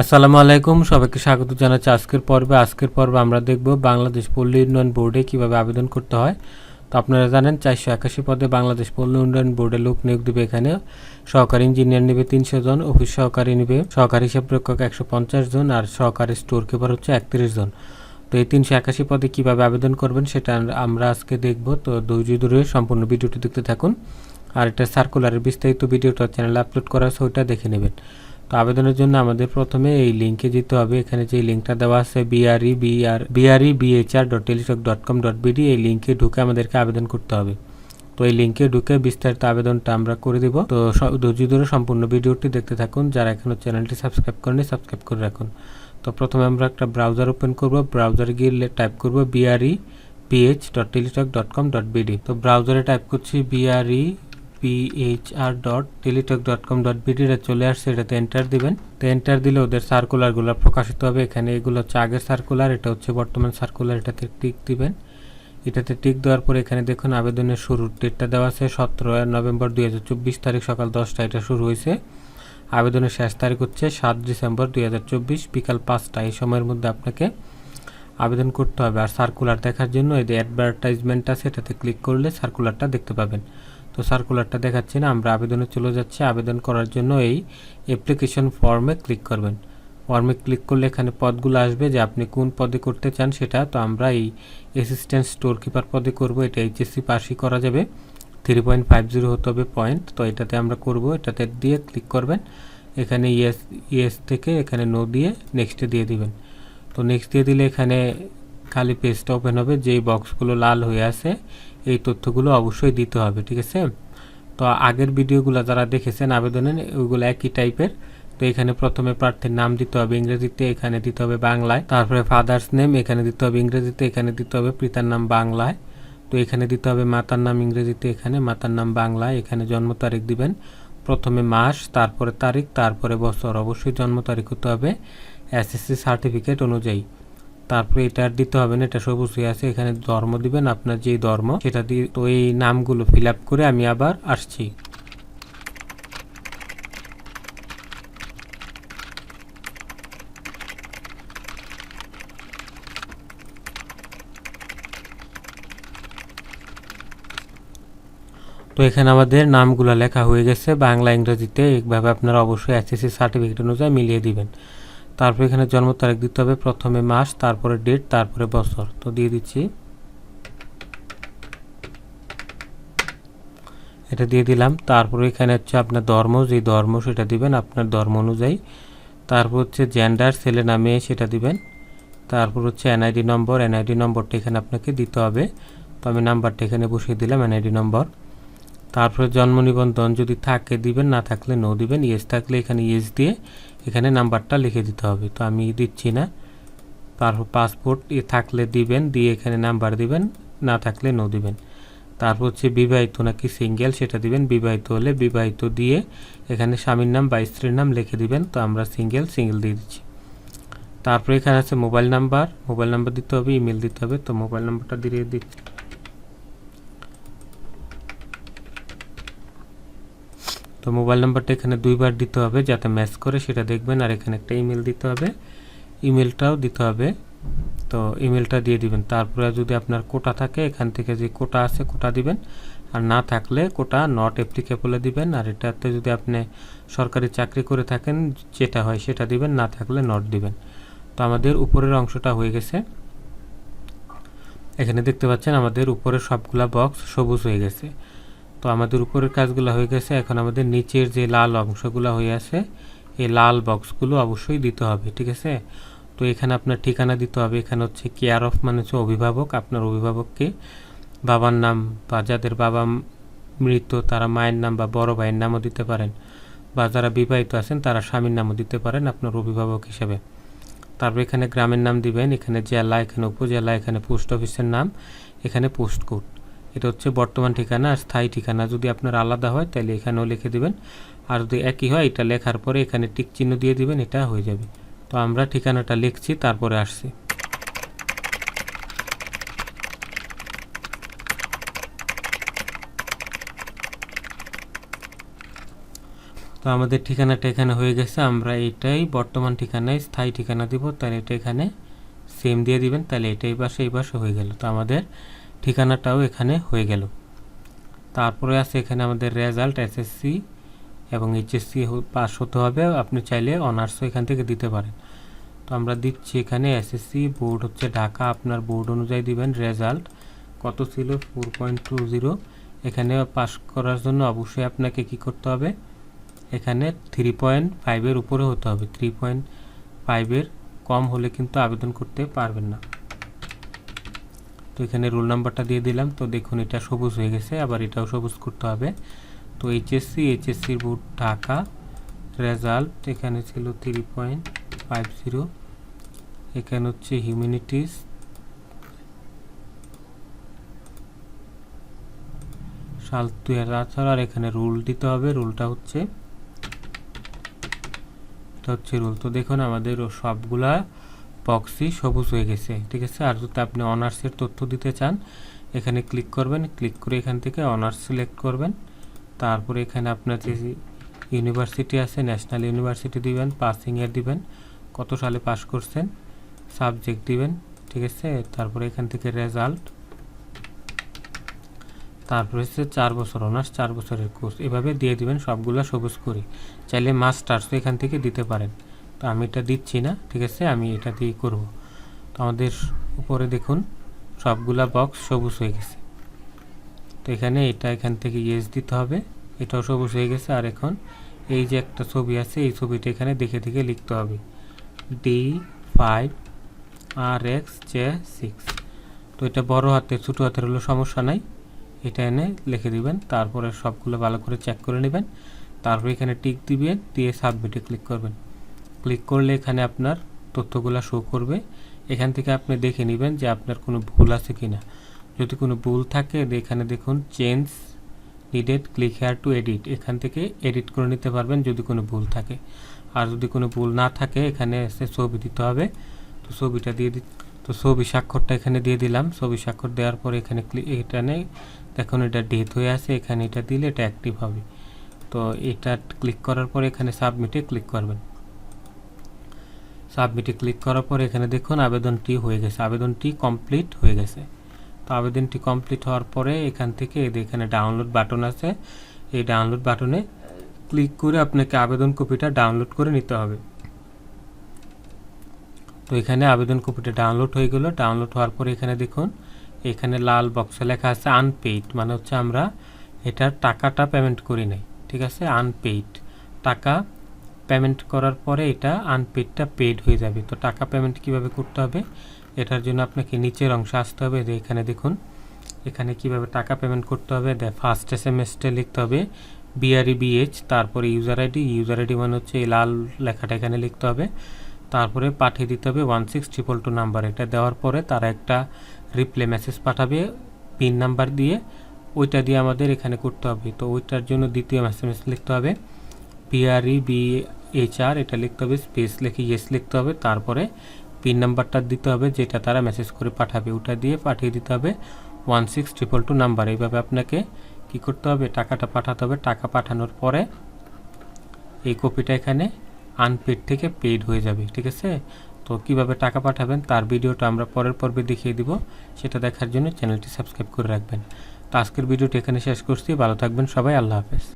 আসসালামু আলাইকুম, সবাইকে স্বাগত জানাচ্ছি আজকের পর্বে। আজকের পর্বে আমরা দেখব বাংলাদেশ পল্লী উন্নয়ন বোর্ডে কীভাবে আবেদন করতে হয়। তো আপনারা জানেন, চারশো একাশি পদে বাংলাদেশ পল্লী উন্নয়ন বোর্ডে লোক নিয়োগ দেবে এখানে। সহকারী ইঞ্জিনিয়ার নেবে তিনশো জন, অফিস সহকারী নেবে সহকারী হিসাব রক্ষক একশো পঞ্চাশ জন, আর সহকারী স্টোর কিপার হচ্ছে একত্রিশ জন। তো এই তিনশো একাশি পদে কীভাবে আবেদন করবেন সেটা আমরা আজকে দেখব। তো ধৈর্য ধরে সম্পূর্ণ ভিডিওটি দেখতে থাকুন। আর এটা সার্কুলারের বিস্তারিত ভিডিওটা চ্যানেলে আপলোড করা আছে, ওইটা দেখে নেবেন। তো আবেদনের জন্য আমাদের প্রথমে এই লিঙ্কে যেতে হবে। এখানে যে লিঙ্কটা দেওয়া আছে BRE BR BRE BHR dot Teletalk dot com dot BD এই লিঙ্কে ঢুকে আমাদেরকে আবেদন করতে হবে। তো এই লিঙ্কে ঢুকে বিস্তারিত আবেদনটা আমরা করে দিব। তো ধৈর্য ধরে সম্পূর্ণ ভিডিওটি দেখতে থাকুন। যারা এখনও চ্যানেলটি সাবস্ক্রাইব করেনি সাবস্ক্রাইব করে রাখুন। তো প্রথমে আমরা একটা ব্রাউজার ওপেন করব। ব্রাউজারে গিয়ে টাইপ করব BRE PH dot Teletalk dot com dot BD তো ব্রাউজারে টাইপ করছি BRE PHR dot Teletalk dot com dot বিডিটা চলে আসছে, এটাতে এন্টার দিবেন। তো এন্টার দিলে ওদের সার্কুলারগুলো প্রকাশিত হবে। এখানে এগুলো হচ্ছে আগের সার্কুলার এটা হচ্ছে বর্তমান সার্কুলার এটাতে টিক দিবেন। এটাতে টিক দেওয়ার পর এখানে দেখুন আবেদনের শুরুর ডেটটা দেওয়া আছে, সতেরো নভেম্বর দুই হাজার চব্বিশ তারিখ সকাল দশটা এটা শুরু হয়েছে। আবেদনের শেষ তারিখ হচ্ছে সাত ডিসেম্বর দুই হাজার চব্বিশ, বিকাল পাঁচটা এই সময়ের মধ্যে আপনাকে আবেদন করতে হবে আর সার্কুলার দেখার জন্য এই যে অ্যাডভার্টাইজমেন্ট আছে, এটাতে ক্লিক করলে সার্কুলারটা দেখতে পাবেন। তো সার্কুলারটা দেখাচ্ছি না, আমরা আবেদনে চলে যাচ্ছি। আবেদন করার জন্য এই অ্যাপ্লিকেশন ফর্মে ক্লিক করবেন। ফর্মে ক্লিক করলে এখানে পদগুলো আসবে যে আপনি কোন পদে করতে চান সেটা। তো আমরা এই অ্যাসিস্ট্যান্ট স্টোর কিপার পদে করব, এটা এইচএসসি পাসই করা যাবে। থ্রি পয়েন্ট ফাইভ জিরো হতে হবে পয়েন্ট তো এটাতে আমরা করব। এটাতে দিয়ে ক্লিক করবেন। এখানে ইয়েস ইয়েস থেকে এখানে নো দিয়ে নেক্সটে দিয়ে দিবেন। তো নেক্সট দিয়ে দিলে এখানে খালি পেজটা ওপেন হবে, যেই বক্সগুলো লাল হয়ে আছে, এই তথ্যগুলো অবশ্যই দিতে হবে, ঠিক আছে? তো আগের ভিডিওগুলো যারা দেখেছেন আবেদনে, ওইগুলো একই টাইপের তো এখানে প্রথমে প্রার্থীর নাম দিতে হবে ইংরেজিতে, এখানে দিতে হবে বাংলায়। তারপরে ফাদার্স নেম এখানে দিতে হবে ইংরেজিতে, এখানে দিতে হবে পিতার নাম বাংলায়। তো এখানে দিতে হবে মাতার নাম ইংরেজিতে, এখানে মাতার নাম বাংলায়। এখানে জন্ম তারিখ দিবেন প্রথমে মাস, তারপরে তারিখ, তারপরে বছর। অবশ্যই জন্ম তারিখ হতে হবে। এসএসসি সার্টিফিকেট অনুযায়ী। তারপরে এটা আর দিতে হবে না, এটা সবুজ হয়ে আছে, এখানে ধর্ম দিবেন, আপনার যে ধর্ম, সেটা দিয়ে তো এই নামগুলো ফিল করে আমি আবার আসছি। তো এখানে আমাদের নামগুলো লেখা হয়ে গেছে, বাংলা, ইংরেজিতে এইভাবে আপনারা অবশ্যই এসএসসি সার্টিফিকেট অনুযায়ী মিলিয়ে দিবেন। তারপর এখানে জন্ম তারিখ দিতে হবে প্রথমে মাস, তারপরে ডেট তারপরে বছর। তো দিয়ে দিচ্ছি। এটা দিয়ে দিলাম। তারপরে এখানে হচ্ছে আপনার ধর্ম যে ধর্ম সেটা দিবেন আপনার ধর্ম অনুযায়ী। তারপর হচ্ছে জেন্ডার ছেলে না মেয়ে সেটা দিবেন। তারপর হচ্ছে এনআইডি নম্বর এনআইডি নম্বরটা এখানে আপনাকে দিতে হবে। তো আমি নাম্বারটা এখানে বসিয়ে দিলাম এনআইডি নম্বর তারপরে জন্ম নিবন্ধন যদি থাকে দিবেন, না থাকলে নো দিবেন ইয়েস থাকলে এখানে ইয়েস দিয়ে এখানে নাম্বারটা লিখে দিতে হবে। তো আমি দিচ্ছি না। তারপর পাসপোর্ট এ থাকলে দিবেন, দিয়ে এখানে নাম্বার দিবেন, না থাকলে নো দিবেন। তারপর হচ্ছে বিবাহিত নাকি সিঙ্গেল সেটা দিবেন। বিবাহিত হলে বিবাহিত দিয়ে এখানে স্বামীর নাম বা স্ত্রীর নাম লিখে দিবেন। তো আমরা সিঙ্গেল সিঙ্গেল দিয়ে দিচ্ছি। তারপরে এখানে আছে মোবাইল নাম্বার মোবাইল নাম্বার দিতে হবে ইমেল দিতে হবে। তো মোবাইল নাম্বারটা দিয়ে দিচ্ছি তো মোবাইল নাম্বারটা এখানে দুইবার দিতে হবে যাতে ম্যাচ করে, সেটা দেখবেন। আর এখানে একটা ইমেল দিতে হবে। ইমেলটাও দিতে হবে। তো ইমেলটা দিয়ে দিবেন। তারপরে যদি আপনার কোটা থাকে, এখান থেকে যে কোটা আছে, কোটা দিবেন। আর না থাকলে কোটা নট অ্যাপ্লিকেবলে দিবেন। আর এটাতে যদি আপনি সরকারি চাকরি করে থাকেন, যেটা হয় সেটা দিবেন। না থাকলে নট দিবেন। তো আমাদের উপরের অংশটা হয়ে গেছে। এখানে দেখতে পাচ্ছেন আমাদের উপরের সবগুলা বক্স সবুজ হয়ে গেছে। তো আমাদের উপরের কাজগুলো হয়ে গেছে। এখন আমাদের নিচের যে লাল অংশগুলো হয়ে আছে, এই লাল বক্সগুলো অবশ্যই দিতে হবে, ঠিক আছে? তো এখানে আপনার ঠিকানা দিতে হবে। এখানে হচ্ছে কেয়ার অফ মানে হচ্ছে অভিভাবক, আপনার অভিভাবককে বাবার নাম বা যাদের বাবা মৃত, তারা মায়ের নাম বা বড় ভাইয়ের নামও দিতে পারেন বা যারা বিবাহিত আছেন, তারা স্বামীর নামও দিতে পারেন আপনার অভিভাবক হিসেবে। তারপর এখানে গ্রামের নাম দিবেন, এখানে জেলা, এখানে উপজেলা, এখানে পোস্ট অফিসের নাম, এখানে পোস্ট কোড। এটা হচ্ছে বর্তমান ঠিকানা আর স্থায়ী ঠিকানা। যদি আপনার আলাদা হয়, তাহলে এখানেও লিখে দেবেন। আর যদি একই হয়, এটা লেখার পরে এখানে টিক চিহ্ন দিয়ে দিবেন, এটা হয়ে যাবে। তো আমরা ঠিকানাটা লিখছি, তারপরে আসছি। তো আমাদের ঠিকানাটা এখানে হয়ে গেছে। আমরা এটাই বর্তমান ঠিকানায় স্থায়ী ঠিকানা দিব, তাহলে এটা এখানে সেম দিয়ে দিবেন, তাহলে এটা এই পাশে এই পাশে হয়ে গেল। তো আমাদের ঠিকানাটাও এখানে হয়ে গেল। তারপরে আছে এখানে আমাদের রেজাল্ট এসএসসি এবং এইচএসসি পাস হতে হবে। আপনি চাইলে অনার্সও এখান থেকে দিতে পারেন। তো আমরা দিচ্ছি এখানে এসএসসি বোর্ড হচ্ছে ঢাকা। আপনার বোর্ড অনুযায়ী দিবেন রেজাল্ট কত ছিল? ফোর পয়েন্ট টু জিরো এখানে পাস করার জন্য অবশ্যই আপনাকে কি করতে হবে? এখানে থ্রি পয়েন্ট ফাইভের উপরে হতে হবে। থ্রি পয়েন্ট ফাইভের কম হলে কিন্তু আবেদন করতে পারবেন না। তো এখানে রোল নাম্বারটা দিয়ে দিলাম। তো দেখুন, এটা সবুজ হয়ে গেছে, আবার এটাও সবুজ করতে হবে। তো এইচএসসি এইচএসসির বোর্ড ঢাকা, রেজাল্ট এখানে ছিল থ্রি পয়েন্ট ফাইভ জিরো এখানে হচ্ছে হিউম্যানিটিস। সাল দুই হাজার আঠারো, আর এখানে রুল দিতে হবে, রুলটা হচ্ছে, এটা হচ্ছে রুল। তো দেখুন, আমাদের সবগুলা বক্সই সবুজ হয়ে গেছে, ঠিক আছে? আর যদি আপনি অনার্সের তথ্য দিতে চান, এখানে ক্লিক করবেন ক্লিক করে এখান থেকে অনার্স সিলেক্ট করবেন। তারপরে এখানে আপনার যে ইউনিভার্সিটি আছে ন্যাশনাল ইউনিভার্সিটি দিবেন পাসিং ইয়ার দিবেন, কত সালে পাস করছেন সাবজেক্ট দিবেন, ঠিক আছে? তারপরে এখান থেকে রেজাল্ট তারপরে হচ্ছে চার বছর অনার্স চার বছরের কোর্স এভাবে দিয়ে দিবেন সবগুলো সবুজ করে। চাইলে মাস্টার্সও এখান থেকে দিতে পারেন। তো আমি এটা দিচ্ছি না, ঠিক আছে? আমি এটা দিয়ে করব। তো আমাদের উপরে দেখুন, সবগুলা বক্স সবুজ হয়ে গেছে। তো এখানে এটা এখান থেকে ইয়েস দিতে হবে, এটাও সবুজ হয়ে গেছে। আর এখন এই যে একটা ছবি আছে, এই ছবিটা এখানে দেখে দেখে লিখতে হবে। D five R X J six তো এটা বড় হাতের, ছোটো হাতের হলো সমস্যা নাই। এটা এনে লিখে দিবেন, তারপরে সবগুলো ভালো করে চেক করে নেবেন। তারপরে এখানে টিক দিবেন, দিয়ে সাবমিটে ক্লিক করবেন। ক্লিক করলে এখানে আপনার তথ্যগুলো শো করবে। এখান থেকে আপনি দেখে নেবেন যে আপনার কোনো ভুল আছে কি না যদি কোনো ভুল থাকে এখানে দেখুন change needed click here to edit এখান থেকে এডিট করে নিতে পারবেন যদি কোনো ভুল থাকে। আর যদি কোনো ভুল না থাকে, এখানে এসে ছবি দিতে হবে। তো ছবিটা দিয়ে দি তো ছবি স্বাক্ষরটা এখানে দিয়ে দিলাম। ছবি স্বাক্ষর দেওয়ার পর এখানে এখানে দেখুন, এটা ডেট হয়ে আছে। এখানে এটা দিলে এটা অ্যাক্টিভ হবে। তো এটা ক্লিক করার পর এখানে সাবমিটে ক্লিক করবেন। সাবমিটে ক্লিক করার পর এখানে দেখুন আবেদনটি হয়ে গেছে, আবেদনটি কমপ্লিট হয়ে গেছে। তো আবেদনটি কমপ্লিট হওয়ার পরে এখান থেকে এখানে ডাউনলোড বাটন আছে, এই ডাউনলোড বাটনে ক্লিক করে আপনাকে আবেদন কপিটা ডাউনলোড করে নিতে হবে। তো এখানে আবেদন কপিটা ডাউনলোড হয়ে গেল, ডাউনলোড হওয়ার পরে এখানে দেখুন, এখানে লাল বক্সে লেখা আছে আনপেইড মানে হচ্ছে আমরা এটার টাকাটা পেমেন্ট করি নাই, ঠিক আছে? আনপেইড টাকা পেমেন্ট করার পরে এটা আনপেইডটা পেইড হয়ে যাবে। তো টাকা পেমেন্ট কীভাবে করতে হবে? এটার জন্য আপনাকে নিচের অংশে আসতে হবে। যে এখানে দেখুন, এখানে কীভাবে টাকা পেমেন্ট করতে হবে? দে ফার্স্ট এস এম এসটা লিখতে হবে B R E B H তারপরে ইউজার আইডি ইউজার আইডি মানে হচ্ছে এই লাল লেখাটা এখানে লিখতে হবে। তারপরে পাঠিয়ে দিতে হবে one six triple two number এটা দেওয়ার পরে তারা একটা রিপ্লে মেসেজ পাঠাবে পিন নাম্বার দিয়ে। ওইটা দিয়ে আমাদের এখানে করতে হবে। তো ওইটার জন্য দ্বিতীয় মেসেজ লিখতে হবে পিআরই বি এইচআর এটা লিখতে হবে স্পেস লিখে ইয়েস লিখতে হবে, তারপরে পিন নাম্বারটা দিতে হবে, যেটা তারা মেসেজ করে পাঠাবে, ওটা দিয়ে পাঠিয়ে দিতে হবে one six triple two number এইভাবে আপনাকে কি করতে হবে, টাকাটা পাঠাতে হবে। টাকা পাঠানোর পরে এই কপিটা এখানে আনপেড থেকে পেইড হয়ে যাবে, ঠিক আছে? তো কীভাবে টাকা পাঠাবেন, তার ভিডিওটা আমরা পরের পর্বে দেখিয়ে দিব। সেটা দেখার জন্য চ্যানেলটি সাবস্ক্রাইব করে রাখবেন। তো আজকের ভিডিওটি এখানে শেষ করছি। ভালো থাকবেন সবাই, আল্লাহ হাফেজ।